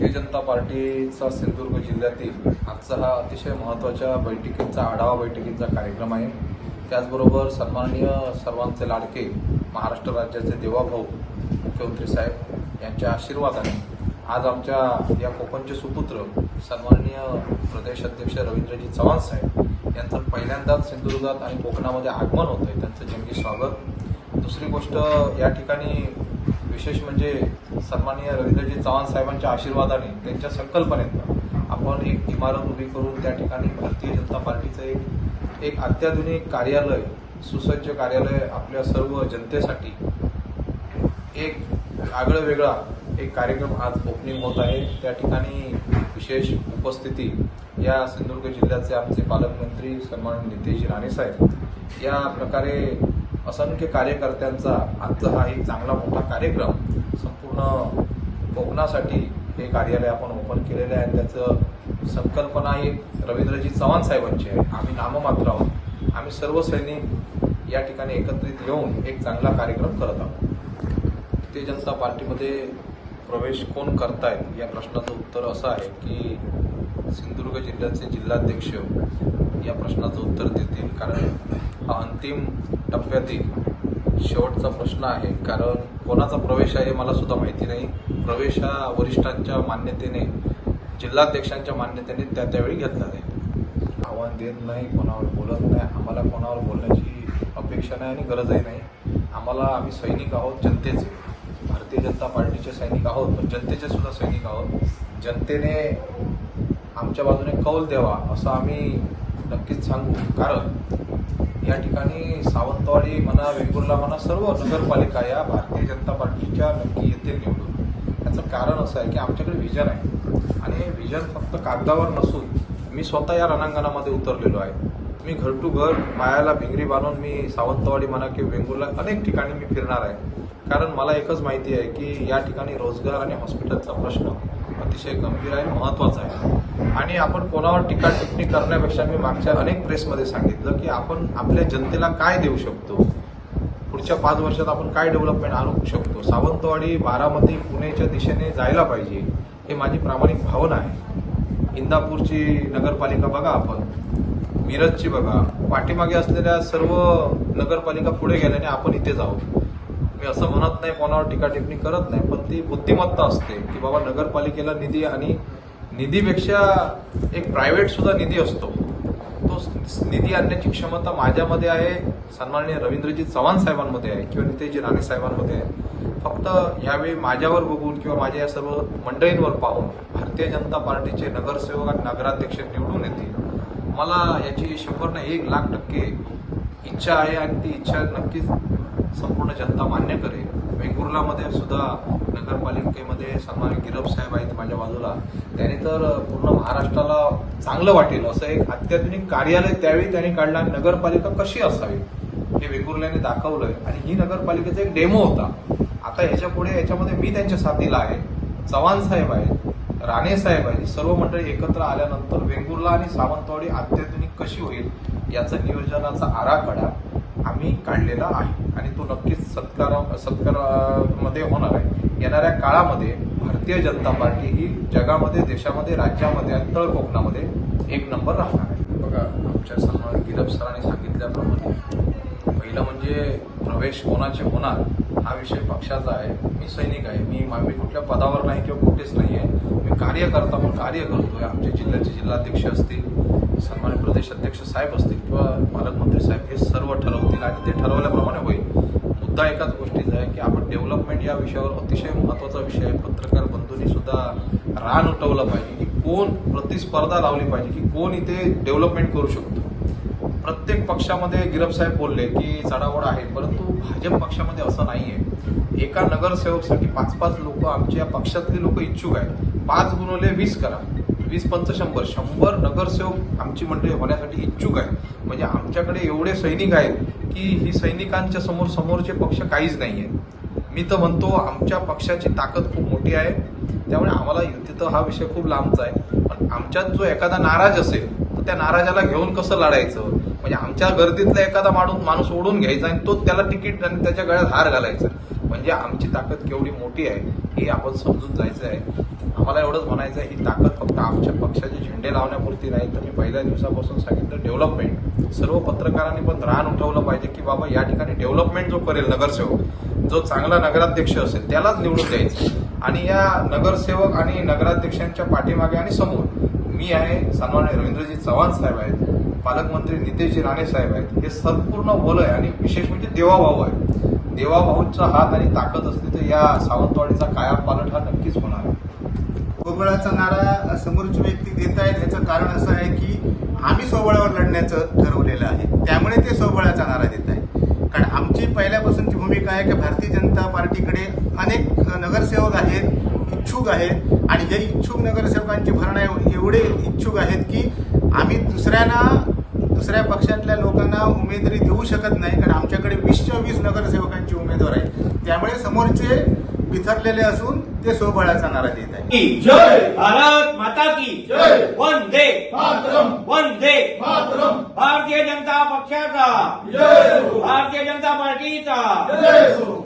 भारतीय जनता पार्टीचा सिंधुदुर्ग जिल्ह्यातील आजचा हा अतिशय महत्त्वाच्या बैठकीचा आढावा बैठकीचा कार्यक्रम आहे. त्याचबरोबर सन्माननीय सर्वांचे लाडके महाराष्ट्र राज्याचे देवाभाऊ मुख्यमंत्री साहेब यांच्या आशीर्वादाने आज आमच्या या कोकणचे सुपुत्र सन्माननीय प्रदेश अध्यक्ष रवींद्रजी चव्हाण साहेब यांचं पहिल्यांदाच सिंधुदुर्गात आणि कोकणामध्ये आगमन होतं आहे त्यांचं जंगी स्वागत. दुसरी गोष्ट या ठिकाणी विशेष म्हणजे सन्माननीय रवींद्रजी चव्हाण साहेबांच्या आशीर्वादाने त्यांच्या संकल्पनेतनं आपण एक इमारत उभी करून त्या ठिकाणी भारतीय जनता पार्टीचं एक एक अत्याधुनिक कार्यालय सुसज्ज कार्यालय आपल्या सर्व जनतेसाठी एक आगळं वेगळा एक कार्यक्रम आज ओपनिंग होत आहे. त्या ठिकाणी विशेष उपस्थिती या सिंधुदुर्ग जिल्ह्याचे आमचे पालकमंत्री सन्मान नितेश राणे साहेब. या प्रकारे असंख्य कार्यकर्त्यांचा आजचा हा एक चांगला मोठा कार्यक्रम संपूर्ण कोकणासाठी हे कार्यालय आपण ओपन केलेलं आहे. त्याचं संकल्पना ही रवींद्रजी चव्हाण साहेबांची आहे. आम्ही नाममात्र आहोत. आम्ही सर्व सैनिक या ठिकाणी एकत्रित येऊन एक चांगला कार्यक्रम करत आहोत. भारतीय जनता पार्टीमध्ये प्रवेश कोण करतायत या प्रश्नाचं उत्तर असं आहे की सिंधुदुर्ग जिल्ह्याचे जिल्हाध्यक्ष या प्रश्नाचं उत्तर देतील कारण हा अंतिम टप्प्यातील शेवटचा प्रश्न आहे. कारण कोणाचा प्रवेश आहे मला सुद्धा माहिती नाही. प्रवेश हा वरिष्ठांच्या मान्यतेने जिल्हाध्यक्षांच्या मान्यतेने त्या त्यावेळी घेतला जाईल आव्हान देत नाही कोणावर बोलत नाही. आम्हाला कोणावर बोलण्याची अपेक्षा नाही आणि गरजही नाही. आम्हाला आम्ही सैनिक आहोत जनतेचे. भारतीय जनता पार्टीचे सैनिक आहोत पण जनतेचे सुद्धा सैनिक आहोत. जनतेने आमच्या बाजूने कौल द्यावा असं आम्ही नक्कीच सांगू. कारण या ठिकाणी सावंतवाडी म्हणा वेंगुर्ला म्हणा सर्व नगरपालिका या भारतीय जनता पार्टीच्या नक्की येतील निवडून. याचं कारण असं आहे की आमच्याकडे व्हिजन आहे. आणि हे व्हिजन फक्त कागदावर नसून मी स्वतः या रणांगणामध्ये उतरलेलो आहे. मी घर टू घर पायाला भिंगरी बांधून मी सावंतवाडी म्हणा किंवा वेंगुर्ला अनेक ठिकाणी मी फिरणार आहे. कारण मला एकच माहिती आहे की या ठिकाणी रोजगार आणि हॉस्पिटलचा प्रश्न अतिशय गंभीर आहे महत्त्वाचा आहे. आणि आपण कोणावर टीका टिप्पणी करण्यापेक्षा मी मागच्या अनेक प्रेसमध्ये सांगितलं की आपण आपल्या जनतेला काय देऊ शकतो? पुढच्या पाच वर्षात आपण काय डेव्हलपमेंट आणू शकतो? सावंतवाडी बारामती पुणेच्या दिशेने जायला पाहिजे हे माझी प्रामाणिक भावना आहे. इंदापूरची नगरपालिका बघा आपण. मिरजची बघा. पाठीमागे असलेल्या सर्व नगरपालिका पुढे गेल्याने आपण इथे जाऊ. मी असं म्हणत नाही कोणावर टीका टिप्पणी करत नाही पण ती बुद्धिमत्ता असते की बाबा नगरपालिकेला निधी आणि निधीपेक्षा एक प्रायव्हेट सुद्धा निधी असतो. तो निधी आणण्याची क्षमता माझ्यामध्ये आहे सन्माननीय रवींद्रजी चव्हाण साहेबांमध्ये आहे किंवा नितेशजी राणे साहेबांमध्ये आहे. फक्त यावेळी माझ्यावर बघून किंवा माझ्या या सर्व मंडळींवर पाहून भारतीय जनता पार्टीचे नगरसेवक आणि नगराध्यक्ष निवडून येतील. मला याची शंभर ना एक लाख टक्के इच्छा आहे आणि ती इच्छा नक्कीच संपूर्ण जनता मान्य करेल. वेंगुर्लामध्ये सुद्धा नगरपालिकेमध्ये सन्मान गिरब साहेब आहेत माझ्या बाजूला. त्याने तर पूर्ण महाराष्ट्राला चांगलं वाटेल असं एक अत्याधुनिक कार्यालय त्यावेळी त्यांनी काढलं आणि नगरपालिका कशी असावी हे वेंगुर्ल्याने दाखवलंय. आणि ही नगरपालिकेचा एक डेमो होता. आता ह्याच्या पुढे याच्यामध्ये मी त्यांच्या साथीला आहे. चव्हाण साहेब आहेत राणे साहेब आहेत सर्व मंडळी एकत्र आल्यानंतर वेंगुर्ला आणि सावंतवाडी अत्याधुनिक कशी होईल याचं नियोजनाचा आराखडा आम्ही काढलेला आहे. आणि तो नक्कीच सत्कार सत्कारामध्ये होणार आहे. येणाऱ्या काळामध्ये भारतीय जनता पार्टी ही जगामध्ये देशामध्ये राज्यामध्ये आणि तळ कोकणामध्ये एक नंबर राहणार आहे. बघा आमच्या सन्मान गिरब सरांनी सांगितल्याप्रमाणे पहिलं म्हणजे प्रवेश कोणाचे होणार हा विषय पक्षाचा आहे. मी सैनिक आहे. मी मी कुठल्या पदावर नाही किंवा कुठेच नाही आहे मी कार्यकर्ता म्हणून कार्य करतोय. आमच्या जिल्ह्याचे जिल्हाध्यक्ष असतील सन्मान प्रदेश अध्यक्ष साहेब असतील किंवा पालकमंत्री साहेब हे सर्व ठरवतील. आणि ते ठरवल्याप्रमाणे होईल. मुद्दा एकाच गोष्टीचा आहे की आपण डेव्हलपमेंट या विषयावर अतिशय महत्त्वाचा विषय आहे. पत्रकार बंधूंनी सुद्धा रान उठवलं पाहिजे की कोण प्रतिस्पर्धा लावली पाहिजे की कोण इथे डेव्हलपमेंट करू शकतो. प्रत्येक पक्षामध्ये गिरब साहेब बोलले की चढावड आहे परंतु भाजप पक्षामध्ये असं नाही आहे एका नगरसेवकसाठी पाच पाच लोक आमच्या पक्षातले लोक इच्छुक आहेत. पाच गुणवले वीस करा. वीस पंच शंभर. शंभर नगरसेवक आमची मंडळी होण्यासाठी इच्छुक आहे म्हणजे आमच्याकडे एवढे सैनिक आहेत की ही सैनिकांच्या समोर समोरचे पक्ष काहीच नाही आहेत मी तर म्हणतो आमच्या पक्षाची ताकद खूप मोठी आहे. त्यामुळे आम्हाला तिथं हा विषय खूप लांबचा आहे. पण आमच्यात जो एखादा नाराज असेल तर त्या नाराजाला घेऊन कसं लढायचं? म्हणजे आमच्या गर्दीतला एखादा माणूस माणूस ओढून घ्यायचा आणि तो त्याला तिकीट आणि त्याच्या गळ्यात हार घालायचा. म्हणजे आमची ताकद केवढी मोठी आहे हे आपण समजून जायचं आहे. मला एवढंच म्हणायचं आहे ही ताकद फक्त आमच्या पक्षाचे झेंडे लावण्यापुरती नाही. तर मी पहिल्या दिवसापासून सांगितलं डेव्हलपमेंट सर्व पत्रकारांनी पण रान उठवलं पाहिजे की बाबा या ठिकाणी डेव्हलपमेंट जो करेल नगरसेवक जो चांगला नगराध्यक्ष असेल त्यालाच निवडून द्यायचं. आणि या नगरसेवक आणि नगराध्यक्षांच्या पाठीमागे आणि समोर मी आहे सन्मान्य रवींद्रजी चव्हाण साहेब आहेत पालकमंत्री नितेशजी राणे साहेब आहेत. हे संपूर्ण बल आहे आणि विशेष म्हणजे देवाभाऊ आहे. देवाभाऊंचा हात आणि ताकद असली तर या सावंतवाडीचा कायम पालट हा नक्कीच होणार. आहे सोबळाचा नारा समोरची व्यक्ती देत आहेत याचं कारण असं आहे की आम्ही स्वबळावर लढण्याचं ठरवलेलं आहे. त्यामुळे ते स्वबळाचा नारा देत आहे कारण आमची पहिल्यापासूनची भूमिका आहे की भारतीय जनता पार्टीकडे अनेक नगरसेवक आहेत इच्छुक आहेत. आणि हे इच्छुक नगरसेवकांची भरणा एवढे इच्छुक आहेत की आम्ही दुसऱ्यांना दुसऱ्या पक्षातल्या लोकांना उमेदवारी देऊ शकत नाही. कारण आमच्याकडे वीसच्या वीस नगरसेवकांची उमेदवार आहे त्यामुळे समोरचे बिथरलेले असून ते स्वबळाचा नारा देत आहे. की जय भारत माता की जय. वंदे मातरम. वंदे